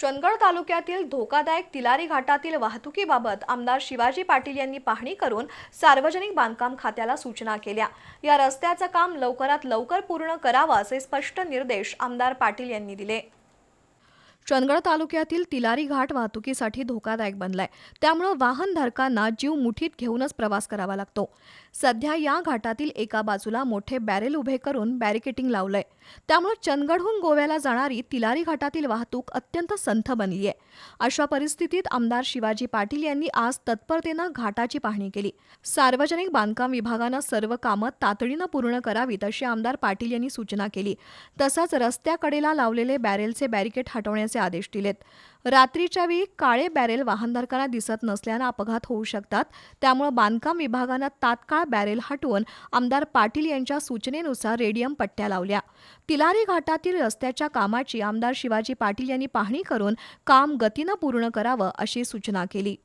चंदगड तालुक्यातील धोकादायक तिलारी घाटातील वाहतुकीबाबत आमदार शिवाजी पाटील यांनी पाहणी करून सार्वजनिक बांधकाम खात्याला सूचना केल्या. या रस्त्याचं काम लवकरात लवकर पूर्ण करावं असे स्पष्ट निर्देश आमदार पाटील यांनी दिले. चंदगड तालुक्यातील तिलारी घाट वाहतुकीसाठी धोकादायक बनलाय. त्यामुळं वाहनधारकांना जीव मुठीत घेऊनच प्रवास करावा लागतो. सध्या या घाटातील एका बाजूला मोठे बॅरेल उभे करून बॅरिकेटिंग लावलंय. त्यामुळे चंदगडहून गोव्याला जाणारी तिलारी घाटातील वाहतूक अत्यंत संथ बनली आहे अशा परिस्थितीत आमदार शिवाजी पाटील यांनी आज तत्परतेनं घाटाची पाहणी केली. सार्वजनिक बांधकाम विभागानं सर्व कामं तातडीनं पूर्ण करावीत अशी आमदार पाटील यांनी सूचना केली. तसंच रस्त्याकडेला लावलेले बॅरेलचे बॅरिकेट हटवण्याचे आदेश दिलेत. रात्रीच्या वेळी काळे बॅरेल वाहनधारकांना दिसत नसल्यानं अपघात होऊ शकतात. त्यामुळे बांधकाम विभागानं तात्काळ बॅरेल हटवून आमदार पाटील यांच्या सूचनेनुसार रेडियम पट्ट्या लावल्या. तिलारी घाटातील रस्त्याच्या कामाची आमदार शिवाजी पाटील यांनी पाहणी करून काम गतीनं पूर्ण करावं अशी सूचना केली.